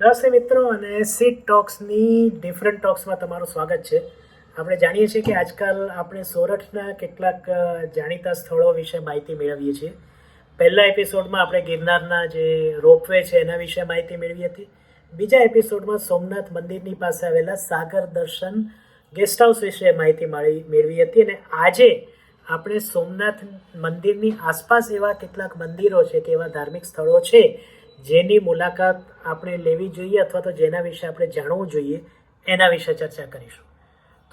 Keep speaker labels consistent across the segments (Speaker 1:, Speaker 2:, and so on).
Speaker 1: નમસ્તે મિત્રો, અને સીટ ટોક્સની ડિફરન્ટ ટોક્સમાં તમારું સ્વાગત છે. આપણે જાણીએ છીએ કે આજકાલ આપણે સોરઠના કેટલાક જાણીતા સ્થળો વિશે માહિતી મેળવીએ છીએ. પહેલા એપિસોડમાં આપણે ગિરનારના જે રોપવે છે એના વિશે માહિતી મેળવી હતી. બીજા એપિસોડમાં સોમનાથ મંદિરની પાસે આવેલા સાગર દર્શન ગેસ્ટ હાઉસ વિશે માહિતી મળી, મેળવી હતી. અને આજે આપણે સોમનાથ મંદિરની આસપાસ એવા કેટલાક મંદિરો છે કે એવા ધાર્મિક સ્થળો છે જેની મુલાકાત આપણે લેવી જોઈએ અથવા તો જેના વિશે આપણે જાણવું જોઈએ, એના વિશે ચર્ચા કરીશું.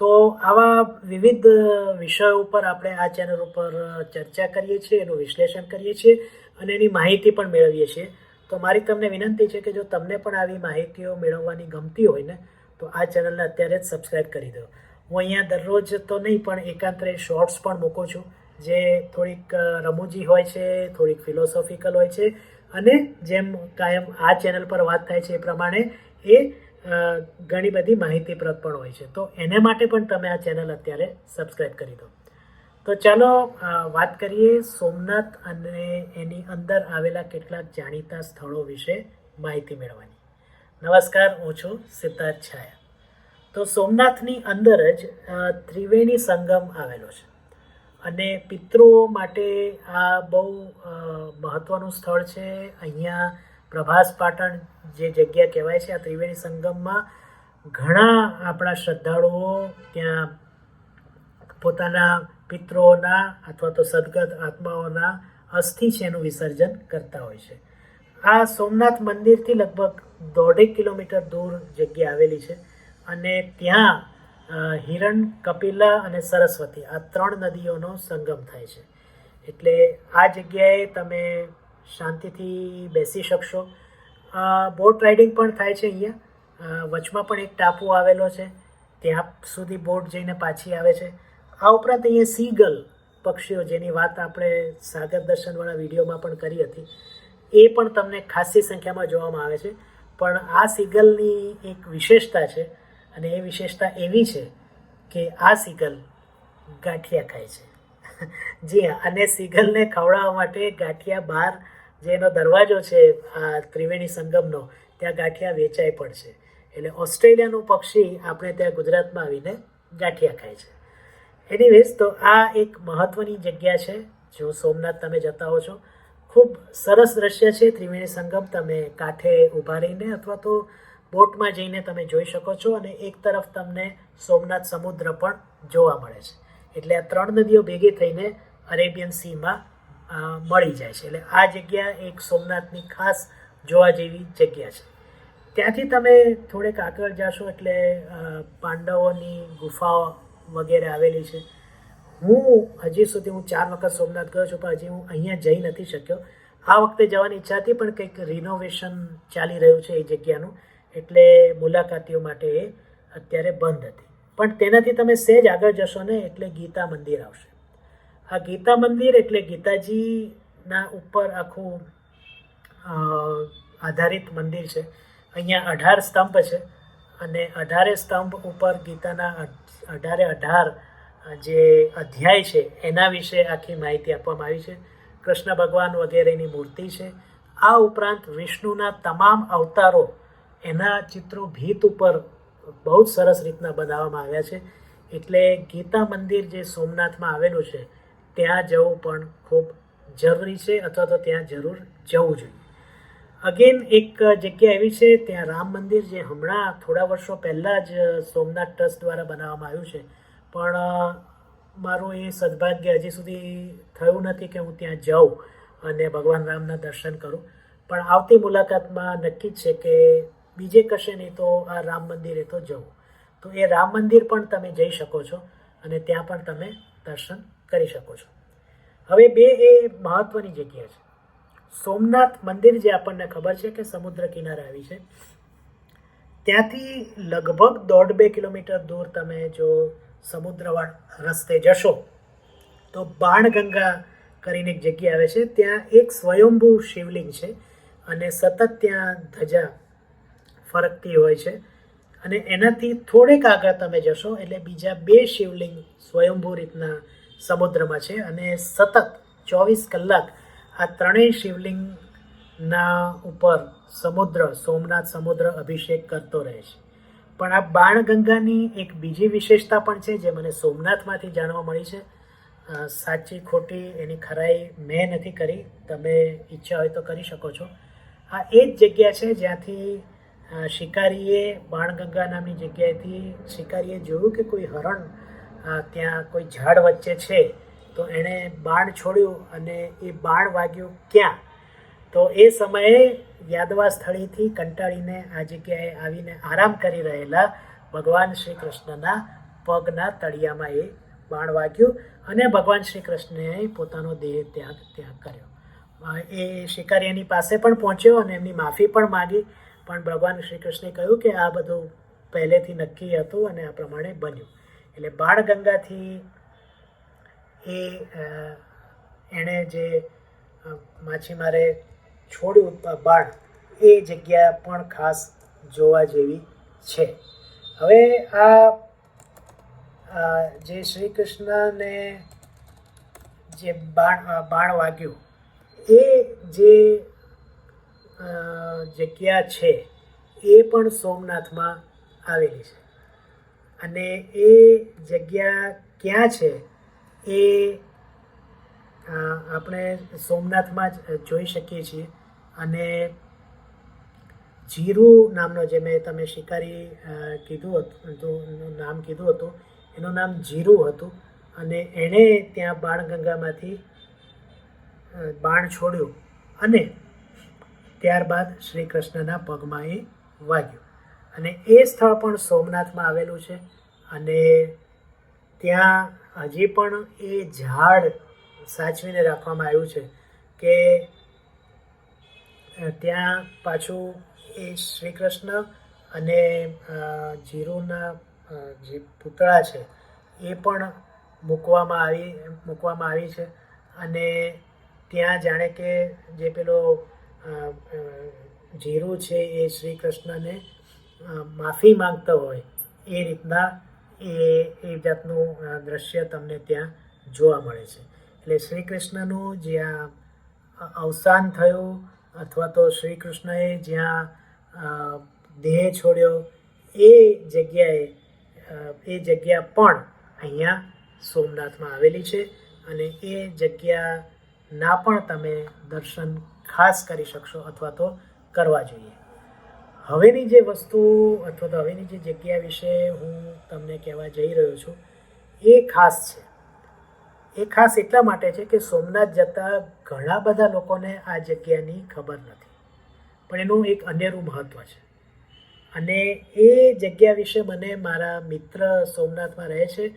Speaker 1: તો આવા વિવિધ વિષયો ઉપર આપણે આ ચેનલ ઉપર ચર્ચા કરીએ છીએ, એનું વિશ્લેષણ કરીએ છીએ અને એની માહિતી પણ મેળવીએ છીએ. તો મારી તમને વિનંતી છે કે જો તમને પણ આવી માહિતીઓ મેળવવાની ગમતી હોય ને, તો આ ચેનલને અત્યારે જ સબસ્ક્રાઈબ કરી દો. હું અહીંયા દરરોજ તો નહીં, પણ એકાંતરે શોર્ટ્સ પણ મૂકું છું. જે થોડીક રમૂજી હોય છે, થોડીક ફિલોસોફિકલ હોય છે, અને જેમ કાયમ આ ચેનલ પર વાત થાય છે એ પ્રમાણે એ ઘણી બધી માહિતીપ્રદ પણ હોય છે. તો એને માટે પણ તમે આ ચેનલ અત્યારે સબસ્ક્રાઈબ કરી દો. તો ચાલો વાત કરીએ સોમનાથ અને એની અંદર આવેલા કેટલાક જાણીતા સ્થળો વિશે માહિતી મેળવવાની. નમસ્કાર, હું છું સિદ્ધાર્થ છાયા. તો સોમનાથની અંદર જ ત્રિવેણી સંગમ આવેલો છે. અને પિતૃઓ માટે આ બહુ મહત્ત્વનું સ્થળ છે. અહીંયા પ્રભાસ પાટણ જે જગ્યા કહેવાય છે, આ ત્રિવેણી સંગમમાં ઘણા આપણા શ્રદ્ધાળુઓ ત્યાં પોતાના પિતૃઓના અથવા તો સદગત આત્માઓના અસ્થિ છે એનું વિસર્જન કરતા હોય છે. આ સોમનાથ મંદિરથી લગભગ દોઢેક કિલોમીટર દૂર જગ્યા આવેલી છે અને ત્યાં હિરણ, કપિલા અને સરસ્વતી આ ત્રણ નદીઓનો સંગમ થાય છે. એટલે આ જગ્યાએ તમે શાંતિથી બેસી શકશો. બોટ રાઇડિંગ પણ થાય છે અહીંયા. વચમાં પણ એક ટાપુ આવેલો છે. ત્યાં સુધી બોટ જઈને પાછી આવે છે. આ ઉપરાંત અહીંયા સીગલ પક્ષીઓ, જેની વાત આપણે સાગર દર્શનવાળા વિડીયોમાં પણ કરી હતી, એ પણ તમને ખાસી સંખ્યામાં જોવામાં આવે છે. પણ આ સીગલની એક વિશેષતા છે અને એ વિશેષતા એવી છે કે આ સિગલ ગાંઠિયા ખાય છે. જી હા, અને સિગલને ખવડાવવા માટે ગાંઠિયા બહાર જે એનો દરવાજો છે, આ ત્રિવેણી સંગમનો, ત્યાં ગાંઠિયા વેચાય પણ છે. એટલે ઓસ્ટ્રેલિયાનું પક્ષી આપણે ત્યાં ગુજરાતમાં આવીને ગાંઠિયા ખાય છે. એનીવેઝ તો આ એક મહત્ત્વની જગ્યા છે. જો સોમનાથ તમે જતા હો છો, ખૂબ સરસ દ્રશ્ય છે ત્રિવેણી સંગમ. તમે કાંઠે ઊભા રહીને અથવા તો બોટમાં જઈને તમે જોઈ શકો છો અને એક તરફ તમને સોમનાથ સમુદ્ર પણ જોવા મળે છે. એટલે આ ત્રણ નદીઓ ભેગી થઈને અરેબિયન સીમાં મળી જાય છે. એટલે આ જગ્યા એક સોમનાથની ખાસ જોવા જેવી જગ્યા છે. ત્યાંથી તમે થોડેક આગળ જાશો એટલે પાંડવોની ગુફાઓ વગેરે આવેલી છે. હું હજી સુધી હું ચાર વખત સોમનાથ ગયો છું, પણ હજી હું અહીંયા જઈ નથી શક્યો. આ વખતે જવાની ઈચ્છા હતી, પણ કંઈક રિનોવેશન ચાલી રહ્યું છે એ જગ્યાનું. એટલે મુલાકાતીઓ માટે એ અત્યારે બંધ હતી. પણ તેનાથી તમે સહેજ આગળ જશો ને એટલે ગીતા મંદિર આવશે. આ ગીતા મંદિર એટલે ગીતાજીના ઉપર આખું આધારિત મંદિર છે. અહીંયા અઢાર સ્તંભ છે અને અઢારે સ્તંભ ઉપર ગીતાના અઢારે અઢાર જે અધ્યાય છે એના વિશે આખી માહિતી આપવામાં આવી છે. કૃષ્ણ ભગવાન વગેરેની મૂર્તિ છે. આ ઉપરાંત વિષ્ણુના તમામ અવતારો એના ચિત્રો ભીત ઉપર બહુ જ સરસ રીતના બનાવવામાં આવ્યા છે. એટલે ગીતા મંદિર જે સોમનાથમાં આવેલું છે, ત્યાં જવું પણ ખૂબ જરૂરી છે અથવા તો ત્યાં જરૂર જવું જોઈએ. અગેન એક જગ્યા એવી છે, ત્યાં રામ મંદિર જે હમણાં થોડા વર્ષો પહેલાં જ સોમનાથ ટ્રસ્ટ દ્વારા બનાવવામાં આવ્યું છે. પણ મારું એ સદભાગ્ય હજી સુધી થયું નથી કે હું ત્યાં જાઉં અને ભગવાન રામના દર્શન કરું. પણ આવતી મુલાકાતમાં નક્કી છે કે બીજે કશે નહીં તો આ રામ મંદિરે તો જવું. તો એ રામ મંદિર પણ તમે જઈ શકો છો અને ત્યાં પણ તમે દર્શન કરી શકો છો. હવે બે એ મહત્વની જગ્યા છે. સોમનાથ મંદિર જે આપણને ખબર છે કે સમુદ્ર કિનારે આવી છે, ત્યાંથી લગભગ દોઢ બે કિલોમીટર દૂર તમે જો સમુદ્રવાળ રસ્તે જશો, તો બાણગંગા કરીને એક જગ્યા આવે છે. ત્યાં એક સ્વયંભૂ શિવલિંગ છે અને સતત ત્યાં ધજા ફરકતી હોય છે. અને એનાથી થોડેક આગળ તમે જશો એટલે બીજા બે શિવલિંગ સ્વયંભૂ રીતના સમુદ્રમાં છે અને સતત ચોવીસ કલાક આ ત્રણેય શિવલિંગના ઉપર સમુદ્ર, સોમનાથ સમુદ્ર અભિષેક કરતો રહે છે. પણ આ બાણગંગાની એક બીજી વિશેષતા પણ છે જે મને સોમનાથમાંથી જાણવા મળી છે. સાચી ખોટી એની ખરાઈ મેં નથી કરી. તમે ઈચ્છા હોય તો કરી શકો છો. આ એ જ જગ્યા છે જ્યાંથી શિકારીએ બાણગંગા નામની જગ્યાએથી શિકારીએ જોયું કે કોઈ હરણ ત્યાં કોઈ ઝાડ વચ્ચે છે, તો એણે બાણ છોડ્યું અને એ બાણ વાગ્યું ક્યાં? તો એ સમયે યાદવા સ્થળીથી કંટાળીને આ જગ્યાએ આવીને આરામ કરી રહેલા ભગવાન શ્રી કૃષ્ણના પગના તળિયામાં એ બાણ વાગ્યું અને ભગવાન શ્રી કૃષ્ણએ પોતાનો દેહ ત્યાગ ત્યાગ કર્યો. એ શિકારી એની પાસે પણ પહોંચ્યો અને એમની માફી પણ માગી. પણ ભગવાન શ્રી કૃષ્ણે કહ્યું કે આ બધું પહેલેથી નક્કી હતું અને આ પ્રમાણે બન્યું. એટલે બાણગંગાથી એ એણે જે માછીમારે છોડ્યું બાળ, એ જગ્યા પણ ખાસ જોવા જેવી છે. હવે આ જે શ્રી કૃષ્ણને જે બાણ બાણ વાગ્યું, એ જે જગ્યા છે, એ પણ સોમનાથમાં આવેલી છે. અને એ જગ્યા ક્યાં છે, એ આપણે સોમનાથમાં જ જોઈ શકીએ છીએ. અને જીરુ નામનો જે મેં તમે શિકારી કીધું હતું નામ કીધું હતું, એનું નામ જીરુ હતું. અને એણે ત્યાં બાણગંગામાંથી બાણ છોડ્યું. અને ત્યારબાદ શ્રી કૃષ્ણના પગમાં એ વાગ્યું. અને એ સ્થળ પણ સોમનાથમાં આવેલું છે. અને ત્યાં હજી પણ એ ઝાડ સાચવીને રાખવામાં આવ્યું છે કે ત્યાં પાછું એ શ્રી કૃષ્ણ અને જીરુના જે પૂતળા છે, એ પણ મૂકવામાં આવી મૂકવામાં આવી છે. અને ત્યાં જાણે કે જે પેલો જીરુ છે એ શ્રી કૃષ્ણને માફી માંગતો હોય, એ રીતના એ એ જાતનું દ્રશ્ય તમને ત્યાં જોવા મળે છે. એટલે શ્રી કૃષ્ણનું જ્યાં અવસાન થયું, અથવા તો શ્રી કૃષ્ણએ જ્યાં દેહ છોડ્યો, એ જગ્યાએ એ જગ્યા પણ અહીંયા સોમનાથમાં આવેલી છે અને એ જગ્યાના પણ તમે દર્શન ખાસ કરી શકશો અથવા તો કરવા જોઈએ. હવેની જે વસ્તુ અથવા તો હવેની જે જગ્યા વિશે હું તમને કહેવા જઈ રહ્યો છું, એ ખાસ છે. એ ખાસ એટલા માટે છે કે સોમનાથ જતા ઘણા બધા લોકોને આ જગ્યાની ખબર નથી. પણ એનું એક અનેરું મહત્ત્વ છે. અને એ જગ્યા વિશે મને મારા મિત્ર સોમનાથમાં રહે છે.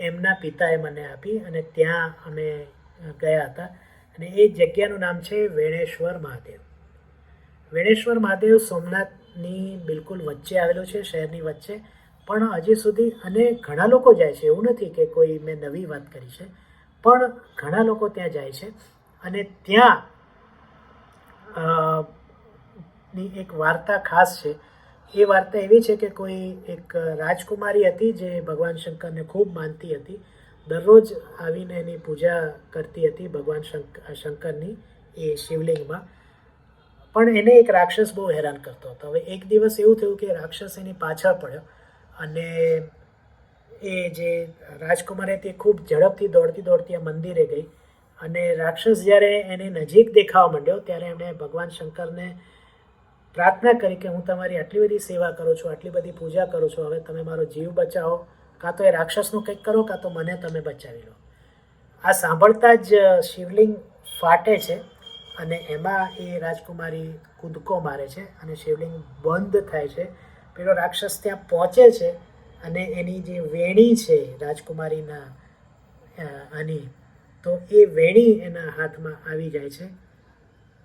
Speaker 1: એમના પિતાએ મને આપી અને ત્યાં અમે ગયા હતા. અને એ જગ્યાનું નામ છે વેણેશ્વર મહાદેવ. વેણેશ્વર મહાદેવ સોમનાથની બિલકુલ વચ્ચે આવેલું છે, શહેરની વચ્ચે. પણ હજી સુધી અને ઘણા લોકો જાય છે, એવું નથી કે કોઈ મેં નવી વાત કરી છે, પણ ઘણા લોકો ત્યાં જાય છે. અને ત્યાં ની એક વાર્તા ખાસ છે. એ વાર્તા એવી છે કે કોઈ એક રાજકુમારી હતી જે ભગવાન શંકરને ખૂબ માનતી હતી. દરરોજ આવીને એની પૂજા કરતી હતી ભગવાન શંકર શંકરની એ શિવલિંગમાં. પણ એને એક રાક્ષસ બહુ હેરાન કરતો હતો. હવે એક દિવસ એવું થયું કે રાક્ષસ એની પાછળ પડ્યો અને એ જે રાજકુમારી હતી ખૂબ ઝડપથી દોડતી દોડતી આ મંદિરે ગઈ અને રાક્ષસ જ્યારે એની નજીક દેખાવા માંડ્યો ત્યારે એમણે ભગવાન શંકરને પ્રાર્થના કરી કે હું તમારી આટલી બધી સેવા કરું છું, આટલી બધી પૂજા કરું છું, હવે તમે મારો જીવ બચાવો. કાં તો એ રાક્ષસનું કંઈક કરો, કાં તો મને તમે બચાવી લો. આ સાંભળતા જ શિવલિંગ ફાટે છે અને એમાં એ રાજકુમારી કૂદકો મારે છે અને શિવલિંગ બંધ થાય છે. પેલો રાક્ષસ ત્યાં પહોંચે છે અને એની જે વેણી છે રાજકુમારીના આની, તો એ વેણી એના હાથમાં આવી જાય છે.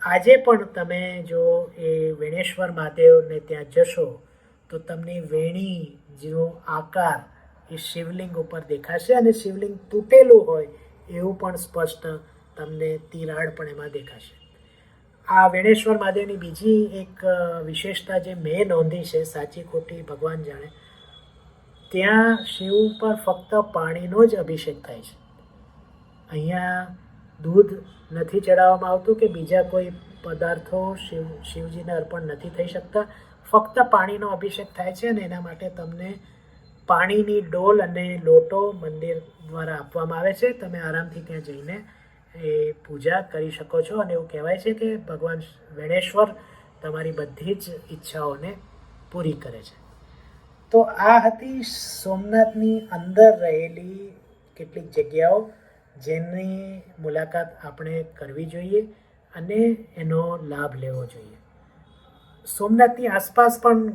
Speaker 1: આજે પણ તમે જો એ વેણેશ્વર મહાદેવને ત્યાં જશો, તો તમને વેણી જેવો આકાર એ શિવલિંગ ઉપર દેખાશે અને શિવલિંગ તૂટેલું હોય એવું પણ સ્પષ્ટ તમને તિરાડ પણ એમાં દેખાશે. આ વેણેશ્વર મહાદેવની બીજી એક વિશેષતા જે મેં નોંધી છે, સાચી ખોટી ભગવાન જાણે, ત્યાં શિવ ઉપર ફક્ત પાણીનો જ અભિષેક થાય છે. અહીંયા દૂધ નથી ચડાવવામાં આવતું કે બીજા કોઈ પદાર્થો શિવ, શિવજીને અર્પણ નથી થઈ શકતા. ફક્ત પાણીનો અભિષેક થાય છે અને એના માટે તમને પાણીની ડોલ અને લોટો મંદિર દ્વારા આપવામાં આવે છે. તમે આરામથી ત્યાં જઈને એ પૂજા કરી શકો છો. અને એવું કહેવાય છે કે ભગવાન વેણેશ્વર તમારી બધી જ ઈચ્છાઓને પૂરી કરે છે. તો આ હતી સોમનાથની અંદર રહેલી કેટલીક જગ્યાઓ જેની મુલાકાત આપણે કરવી જોઈએ અને એનો લાભ લેવો જોઈએ. સોમનાથની આસપાસ પણ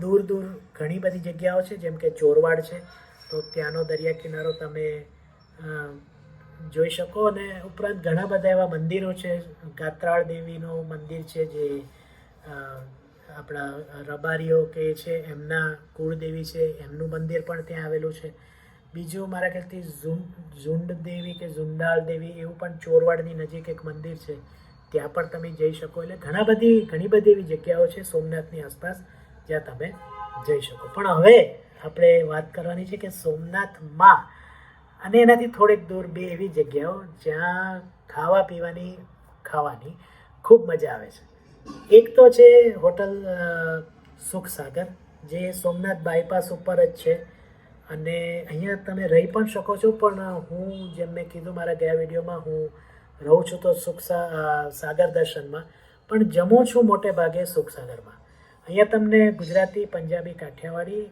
Speaker 1: દૂર દૂર ઘણી બધી જગ્યાઓ છે, જેમ કે ચોરવાડ છે. તો ત્યાંનો દરિયા કિનારો તમે જોઈ શકો અને ઉપરાંત ઘણા બધા એવા મંદિરો છે. ગાત્રાળ દેવીનું મંદિર છે, જે આપણા રબારીઓ કે છે, એમના કુળદેવી છે, એમનું મંદિર પણ ત્યાં આવેલું છે. બીજું મારા ખ્યાલથી ઝુંડ ઝુંડ દેવી કે ઝુંડાળ દેવી એવું પણ ચોરવાડની નજીક એક મંદિર છે. ત્યાં પણ તમે જઈ શકો. એટલે ઘણા બધી, ઘણી બધી એવી જગ્યાઓ છે સોમનાથની આસપાસ. જ્યાં તમે જઈ શકો. પણ હવે આપણે વાત કરવાની છે કે સોમનાથમાં અને એનાથી થોડેક દૂર બે એવી જગ્યાઓ જ્યાં ખાવા પીવાની, ખાવાની ખૂબ મજા આવે છે. એક તો છે હોટલ સુખસાગર, જે સોમનાથ બાયપાસ ઉપર જ છે. અને અહીંયા તમે રહી પણ શકો છો, પણ હું જેમ મેં કીધું મારા ગયા વિડીયોમાં, હું રહું છું તો સુખ સાગર દર્શનમાં. પણ જમું છું મોટે ભાગે સુખ સાગરમાં અહીંયા તમને ગુજરાતી, પંજાબી, કાઠિયાવાડી,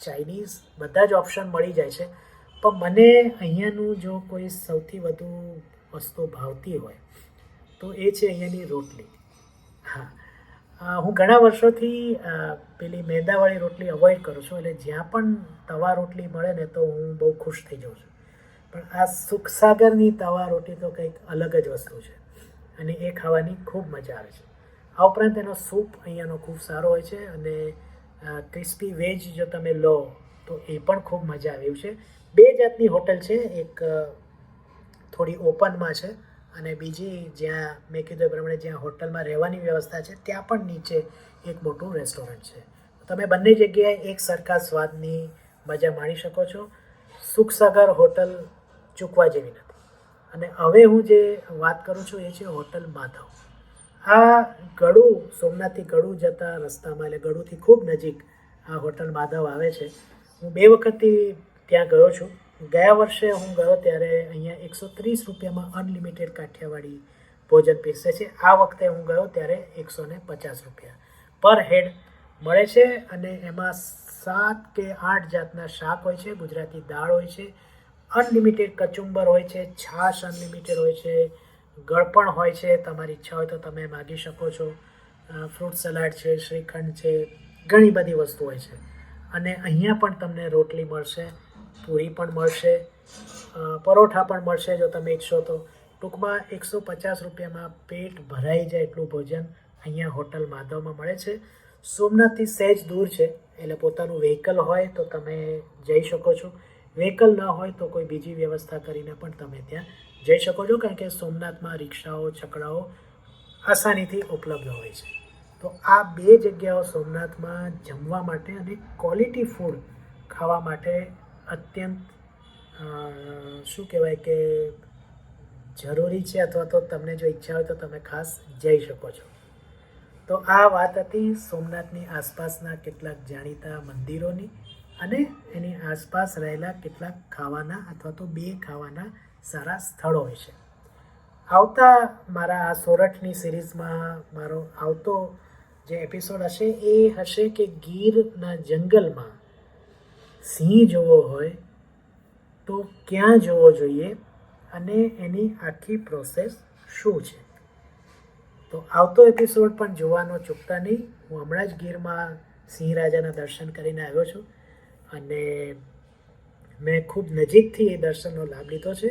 Speaker 1: ચાઇનીઝ બધા જ ઓપ્શન મળી જાય છે. પણ મને અહીંયાનું જો કોઈ સૌથી વધુ વસ્તુ ભાવતી હોય, તો એ છે અહીંયાની રોટલી. હા. હું ઘણા વર્ષોથી પેલી મેંદાવાળી રોટલી અવોઇડ કરું છું, એટલે જ્યાં પણ તવા રોટલી મળે ને તો હું બહુ ખુશ થઈ જાઉં છું. પણ આ સુખસાગરની તવા રોટી તો કંઈક અલગ જ વસ્તુ છે અને એ ખાવાની ખૂબ મજા આવે છે. આ ઉપરાંત એનો સૂપ અહીંયાનો ખૂબ સારો હોય છે અને ક્રિસ્પી વેજ જો તમે લો, તો એ પણ ખૂબ મજા આવે એવું છે. બે જાતની હોટલ છે, એક થોડી ઓપનમાં છે અને બીજી જ્યાં મેં કીધું એ પ્રમાણે જ્યાં હોટલમાં રહેવાની વ્યવસ્થા છે, ત્યાં પણ નીચે એક મોટું રેસ્ટોરન્ટ છે. તમે બંને જગ્યાએ એક સરખા સ્વાદની મજા માણી શકો છો. સુખસાગર હોટલ ચૂકવા જેવી નથી. અને હવે હું જે વાત કરું છું એ છે હોટલ માધવ. આ ગળું, સોમનાથથી ગળું જતા રસ્તામાં, એટલે ગળુથી ખૂબ નજીક આ હોટલ માધવ આવે છે. હું બે વખતથી ત્યાં ગયો છું. ગયા વર્ષે હું ગયો ત્યારે અહીંયા એકસો ત્રીસ રૂપિયામાં અનલિમિટેડ કાઠિયાવાડી ભોજન પીરસે છે. આ વખતે હું ગયો ત્યારે એકસો ને પચાસ રૂપિયા પર હેડ મળે છે અને એમાં સાત કે આઠ જાતના શાક હોય છે, ગુજરાતી દાળ હોય છે, અનલિમિટેડ કચુંબર હોય છે, છાશ અનલિમિટેડ હોય છે ગળપણ હોય છે, તમારી ઈચ્છા હોય તો તમે માગી શકો છો. ફ્રૂટ સલાડ છે, શ્રીખંડ છે, ઘણી બધી વસ્તુ હોય છે. અને અહીંયા પણ તમને રોટલી મળશે, પૂરી પણ મળશે પરોઠા પણ મળશે જો તમે ઈચ્છો તો. ટૂંકમાં એકસો પચાસ રૂપિયામાં પેટ ભરાઈ જાય એટલું ભોજન અહીંયા હોટલ માધવમાં મળે છે. સોમનાથથી સહેજ દૂર છે, એટલે પોતાનું વ્હીકલ હોય તો તમે જઈ શકો છો. વ્હીકલ ન હોય તો કોઈ બીજી વ્યવસ્થા કરીને પણ તમે ત્યાં જઈ શકો છો, કારણ કે સોમનાથમાં રિક્ષાઓ, છકડાઓ આસાનીથી ઉપલબ્ધ હોય છે. તો આ બે જગ્યાઓ સોમનાથમાં જમવા માટે અને ક્વોલિટી ફૂડ ખાવા માટે અત્યંત શું કહેવાય કે જરૂરી છે અથવા તો તમને જો ઈચ્છા હોય તો તમે ખાસ જઈ શકો છો. તો આ વાત હતી સોમનાથની આસપાસના કેટલાક જાણીતા મંદિરોની. અને એની આસપાસ રહેલા કેટલાક ખાવાના અથવા તો બે ખાવાના સારા સ્થળો હોય છે. આવતા મારા આ સોરઠની સિરીઝમાં મારો આવતો જે એપિસોડ હશે એ હશે કે ગીરના જંગલમાં સિંહ જોવો હોય તો ક્યાં જોવો જોઈએ અને એની આખી પ્રોસેસ શું છે? તો આવતો એપિસોડ પણ જોવાનો ચૂકતા નહીં. હું હમણાં જ ગીરમાં સિંહ રાજાના દર્શન કરીને આવ્યો છું. અને મેં ખૂબ નજીકથી એ દર્શનનો લાભ લીધો છે.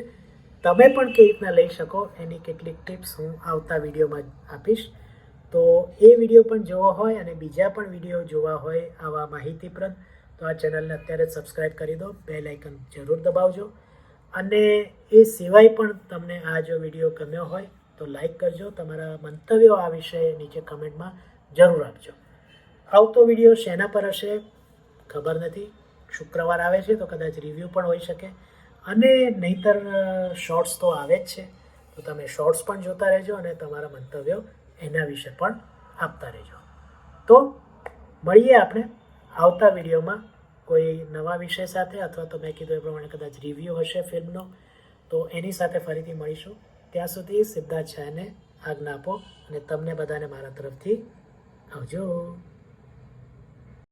Speaker 1: તમે પણ કેવી રીતના લઈ શકો એની કેટલીક ટિપ્સ હું આવતા વિડીયોમાં આપીશ. તો એ વીડિયો પણ જોવો હોય અને બીજા પણ વીડિયો જોવા હોય આવા માહિતીપ્રદ, તો આ ચેનલને અત્યારે જ સબસ્ક્રાઈબ કરી દો, બેલ આઇકન જરૂર દબાવજો. અને એ સિવાય પણ તમને આ જો વીડિયો ગમ્યો હોય તો લાઈક કરજો, તમારા મંતવ્યો આ વિશે નીચે કમેન્ટમાં જરૂર આપજો. આવતો વીડિયો શેના પર હશે ખબર નથી. શુક્રવાર આવે છે તો કદાચ રિવ્યૂ પણ હોઈ શકે. અને નહીતર શોર્ટ્સ તો આવે જ છે. તો તમે શોર્ટ્સ પણ જોતા રહેજો અને તમારા મંતવ્યો એના વિશે પણ આપતા રહેજો. તો મળીએ આપણે આવતા વિડીયોમાં કોઈ નવા વિષય સાથે અથવા તો મેં કીધું એ પ્રમાણે કદાચ રિવ્યૂ હશે ફિલ્મનો, તો એની સાથે ફરીથી મળીશું. ત્યાં સુધી સિદ્ધાર્થ શાહને આજ્ઞા આપો અને તમને બધાને મારા તરફથી આવજો.